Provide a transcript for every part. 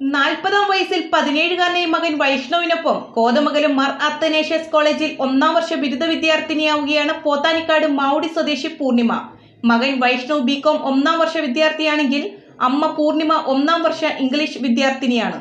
നാൽപ്പതാം വയസ്സിൽ പതിനേഴുകാരനായ മകൻ വൈഷ്ണവിനൊപ്പം കോതമംഗലം മാർ അത്തനേഷ്യസ് കോളേജിൽ ഒന്നാം വർഷ ബിരുദ വിദ്യാർത്ഥിനിയാവുകയാണ് പോത്താനിക്കാട് മാവുടി സ്വദേശി പൂർണിമ. മകൻ വൈഷ്ണവ് ബികോം ഒന്നാം വർഷ വിദ്യാർത്ഥിയാണെങ്കിൽ അമ്മ പൂർണിമ ഒന്നാം വർഷ ഇംഗ്ലീഷ് വിദ്യാർത്ഥിനിയാണ്.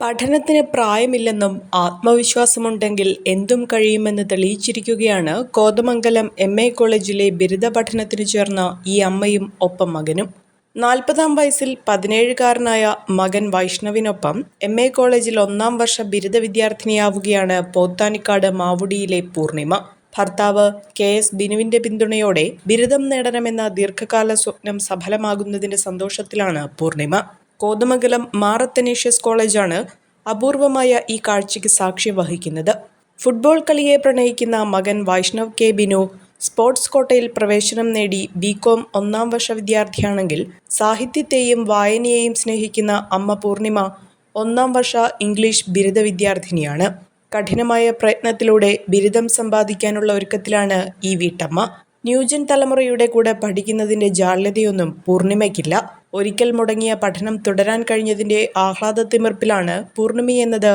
പഠനത്തിന് പ്രായമില്ലെന്നും ആത്മവിശ്വാസമുണ്ടെങ്കിൽ എന്തും കഴിയുമെന്ന് തെളിയിച്ചിരിക്കുകയാണ് കോതമംഗലം എം എ കോളേജിലെ ബിരുദ പഠനത്തിന് ചേർന്ന ഈ അമ്മയും ഒപ്പം മകനും. നാൽപ്പതാം വയസ്സിൽ പതിനേഴുകാരനായ മകൻ വൈഷ്ണവിനൊപ്പം എം എ കോളേജിൽ ഒന്നാം വർഷ ബിരുദ വിദ്യാർത്ഥിനിയാവുകയാണ് പോത്താനിക്കാട് മാവുടിയിലെ പൂർണിമ. ഭർത്താവ് കെ എസ് ബിനുവിന്റെ പിന്തുണയോടെ ബിരുദം നേടണമെന്ന ദീർഘകാല സ്വപ്നം സഫലമാകുന്നതിന്റെ സന്തോഷത്തിലാണ് പൂർണിമ. കോതമംഗലം മാറത്തനേഷ്യസ് കോളേജാണ് അപൂർവമായ ഈ കാഴ്ചയ്ക്ക് സാക്ഷ്യം വഹിക്കുന്നത്. ഫുട്ബോൾ കളിയെ പ്രണയിക്കുന്ന മകൻ വൈഷ്ണവ് കെ ബിനു സ്പോർട്സ് കോട്ടയിൽ പ്രവേശനം നേടി ബികോം ഒന്നാം വർഷ വിദ്യാർത്ഥിയാണെങ്കിൽ സാഹിത്യത്തെയും വായനയെയും സ്നേഹിക്കുന്ന അമ്മ പൂർണിമ ഒന്നാം വർഷ ഇംഗ്ലീഷ് ബിരുദ വിദ്യാർത്ഥിനിയാണ്. കഠിനമായ പ്രയത്നത്തിലൂടെ ബിരുദം സമ്പാദിക്കാനുള്ള ഒരുക്കത്തിലാണ് ഈ വീട്ടമ്മ. ന്യൂജൻ തലമുറയുടെ കൂടെ പഠിക്കുന്നതിന്റെ ജാള്യതയൊന്നും പൂർണിമയ്ക്കില്ല. ഒരിക്കൽ മുടങ്ങിയ പഠനം തുടരാൻ കഴിഞ്ഞതിന്റെ ആഹ്ലാദത്തിമിർപ്പിലാണ് പൂർണിമയെന്നത്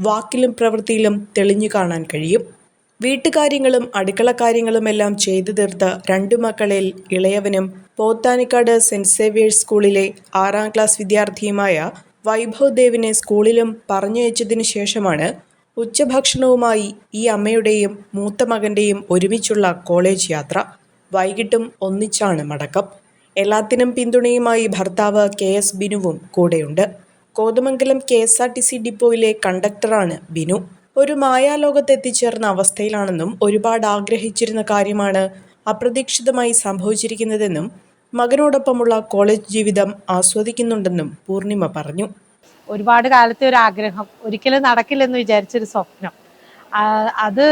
വാക്കിലും പ്രവൃത്തിയിലും തെളിഞ്ഞു കാണാൻ കഴിയും. വീട്ടുകാര്യങ്ങളും അടുക്കള കാര്യങ്ങളുമെല്ലാം ചെയ്തു തീർത്ത രണ്ടു മക്കളിൽ ഇളയവനും പോത്താനിക്കാട് സെന്റ് സേവിയേഴ്സ് സ്കൂളിലെ ആറാം ക്ലാസ് വിദ്യാർത്ഥിയുമായ വൈഭവ് ദേവിനെ സ്കൂളിലും പറഞ്ഞയച്ചതിനു ശേഷമാണ് ഉച്ചഭക്ഷണവുമായി ഈ അമ്മയുടെയും മൂത്ത മകന്റെയും ഒരുമിച്ചുള്ള കോളേജ് യാത്ര. വൈകിട്ടും ഒന്നിച്ചാണ് മടക്കം. എല്ലാത്തിനും പിന്തുണയുമായി ഭർത്താവ് കെ എസ് ബിനുവും കൂടെയുണ്ട്. Kothamangalam K S R T C ഡിപ്പോയിലെ കണ്ടക്ടറാണ് ബിനു. ഒരു മായാലോകത്ത് എത്തിച്ചേർന്ന അവസ്ഥയിലാണെന്നും ഒരുപാട് ആഗ്രഹിച്ചിരുന്ന കാര്യമാണ് അപ്രതീക്ഷിതമായി സംഭവിച്ചിരിക്കുന്നതെന്നും മകനോടൊപ്പമുള്ള കോളേജ് ജീവിതം ആസ്വദിക്കുന്നുണ്ടെന്നും പൂർണിമ പറഞ്ഞു. ഒരുപാട് കാലത്തെ ഒരു ആഗ്രഹം. ഒരിക്കലും നടക്കില്ലെന്ന് വിചാരിച്ചൊരു സ്വപ്നം. അത്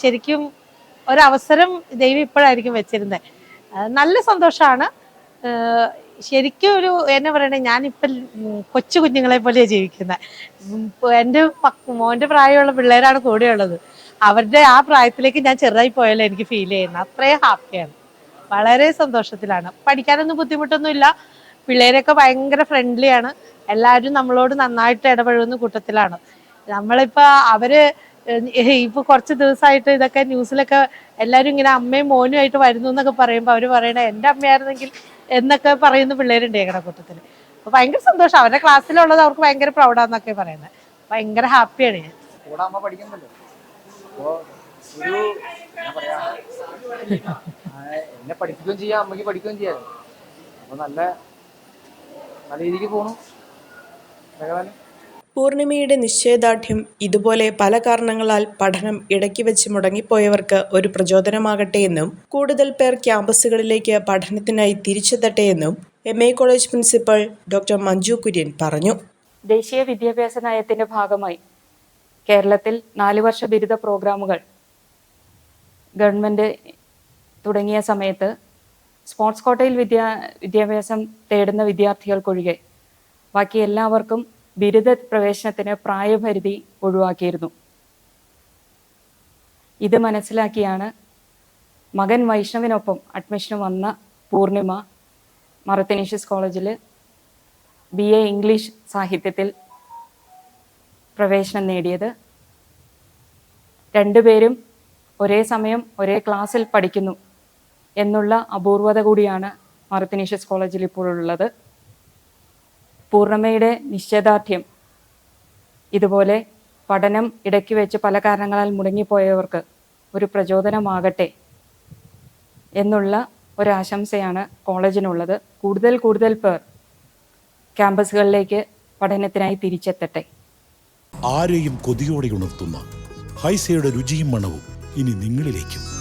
ശരിക്കും ഒരവസരം ദൈവം ഇപ്പോഴായിരിക്കും വെച്ചിരുന്നത്. നല്ല സന്തോഷമാണ്. ശരിക്കും ഒരു എന്നെ പറയണേ ഞാനിപ്പം കൊച്ചു കുഞ്ഞുങ്ങളെ പോലെയാണ് ജീവിക്കുന്നത് എന്റെ മോന്റെ പ്രായമുള്ള പിള്ളേരാണ് കൂടെയുള്ളത്. അവരുടെ ആ പ്രായത്തിലേക്ക് ഞാൻ ചെറുതായി പോയാലോ എനിക്ക് ഫീൽ ചെയ്യുന്നത് അത്രയും ഹാപ്പിയാണ് വളരെ സന്തോഷത്തിലാണ്. പഠിക്കാനൊന്നും ബുദ്ധിമുട്ടൊന്നുമില്ല. പിള്ളേരൊക്കെ ഭയങ്കര ഫ്രണ്ട്ലിയാണ് എല്ലാവരും നമ്മളോട് നന്നായിട്ട് ഇടപഴകുന്ന കൂട്ടത്തിലാണ്. നമ്മളിപ്പോ അവർ ഇപ്പൊ കുറച്ച് ദിവസമായിട്ട് ഇതൊക്കെ ന്യൂസിലൊക്കെ എല്ലാരും ഇങ്ങനെ അമ്മയും മോനും ആയിട്ട് വരുന്നു എന്നൊക്കെ പറയുമ്പോൾ അവർ പറയണ എന്റെ അമ്മയായിരുന്നെങ്കിൽ എന്നൊക്കെ പറയുന്ന പിള്ളേരുണ്ട് ഞങ്ങളുടെ കൂട്ടത്തിൽ അപ്പൊ ഭയങ്കര സന്തോഷം. അവരുടെ ക്ലാസ്സിലുള്ളത് അവർക്ക് ഭയങ്കര പ്രൗഡാന്നൊക്കെ പറയുന്നത് ഭയങ്കര ഹാപ്പിയാണ് ഞാൻ. എന്നെ ചെയ്യാം അമ്മയ്ക്ക് പഠിക്കുകയും ചെയ്യാം. നല്ല നല്ല രീതിക്ക് പോണു. പൂർണിമയുടെ നിശ്ചയദാർഢ്യം ഇതുപോലെ പല കാരണങ്ങളാൽ പഠനം ഇടയ്ക്ക് വെച്ച് മുടങ്ങിപ്പോയവർക്ക് ഒരു പ്രചോദനമാകട്ടെ എന്നും കൂടുതൽ പേർ ക്യാമ്പസുകളിലേക്ക് പഠനത്തിനായി തിരിച്ചെത്തട്ടെ എന്നും M A college principal doctor Manju Kurian പറഞ്ഞു. ദേശീയ വിദ്യാഭ്യാസ നയത്തിന്റെ ഭാഗമായി കേരളത്തിൽ നാല് വർഷ ബിരുദ പ്രോഗ്രാമുകൾ ഗവൺമെന്റ് തുടങ്ങിയ സമയത്ത് സ്പോർട്സ് കോട്ടയിൽ വിദ്യാ വിദ്യാഭ്യാസം തേടുന്ന വിദ്യാർത്ഥികൾക്കൊഴികെ ബാക്കി എല്ലാവർക്കും ബിരുദ പ്രവേശനത്തിന് പ്രായപരിധി ഒഴിവാക്കിയിരുന്നു. ഇത് മനസ്സിലാക്കിയാണ് മകൻ വൈഷ്ണവിനൊപ്പം അഡ്മിഷന് വന്ന പൂർണിമ മറത്തനീഷ്യസ് കോളേജിൽ ബി എ ഇംഗ്ലീഷ് സാഹിത്യത്തിൽ പ്രവേശനം നേടിയത്. രണ്ടുപേരും ഒരേ സമയം ഒരേ ക്ലാസ്സിൽ പഠിക്കുന്നു എന്നുള്ള അപൂർവത കൂടിയാണ് മറത്തനീഷ്യസ് കോളേജിൽ ഇപ്പോഴുള്ളത് പൂർണമയുടെ നിശ്ചയദാർഢ്യം. ഇതുപോലെ പഠനം ഇടയ്ക്ക് വെച്ച് പല കാരണങ്ങളാൽ മുടങ്ങിപ്പോയവർക്ക് ഒരു പ്രചോദനമാകട്ടെ എന്നുള്ള ഒരാശംസയാണ് കോളേജിനുള്ളത്. കൂടുതൽ കൂടുതൽ പേർ ക്യാമ്പസുകളിലേക്ക് പഠനത്തിനായി തിരിച്ചെത്തട്ടെ. ആരെയും കൊതിയോടെ ഉണർത്തുന്ന ഹൈസയുടെ രുചിയും മണവും ഇനി നിങ്ങളിലേക്കും.